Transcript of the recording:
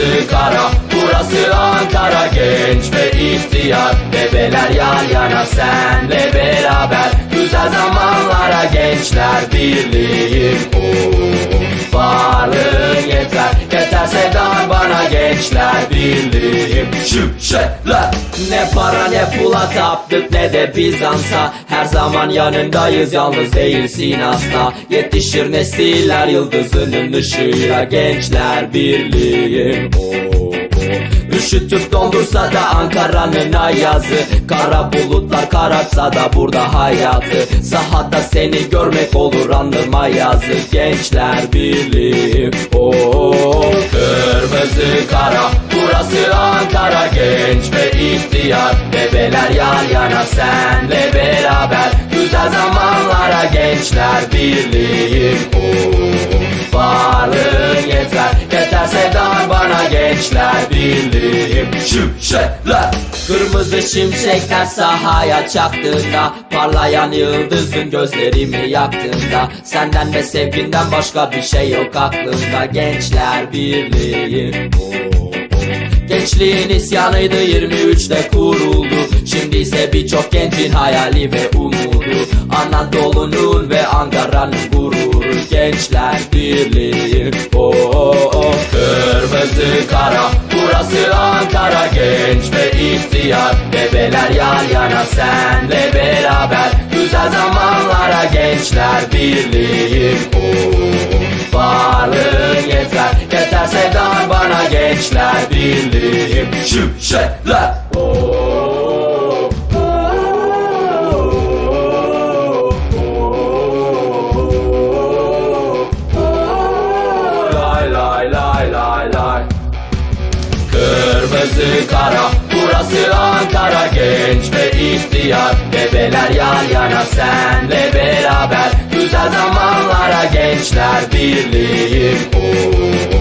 Kırmızı kara burası Ankara. Genç ve ihtiyar bebeler yan yana senle beraber. Güzel zamanlara gençler birliği oh, birliği Şimşekler Ne para ne pula taptık ne de Bizans'a. Her zaman yanındayız yalnız değilsin asla. Yetişir nesiller yıldızının ışığıyla Gençler birliği oh, oh. Üşütüp doldursa da Ankara'nın ayazı. Kara bulutlar kararsa da burada hayatı. Sahada seni görmek olur andırma yazı. Gençler birliği Genç ve ihtiyar bebeler yan yana senle beraber. Güzel zamanlara gençler birliği oh, Varlığın yeter yeter sevdan bana gençler birliği. Şimşekler Kırmızı şimşekler sahaya çaktığında Parlayan yıldızın gözlerimi yaktığında Senden ve sevginden başka bir şey yok aklımda. Gençler birliği oh. Gençliğin isyanıydı 23'te kuruldu. Şimdi ise birçok gencin hayali ve umudu. Anadolu'nun ve Ankara'nın gururu Gençler birliği. Oh, oh, oh. Kırmızı kara burası Ankara. Genç ve ihtiyar bebeler yan yana. Senle beraber Güzel zamanlara gençler birliği. Oh, Varlığın yeter yeter sevdan bana. Gençler birliği Şimşekler lay lay lay lay Kırmızı kara burası Ankara. Genç ve ihtiyar bebeler yan yana. Senle beraber Güzel zamanlara. Gençler birliği oh,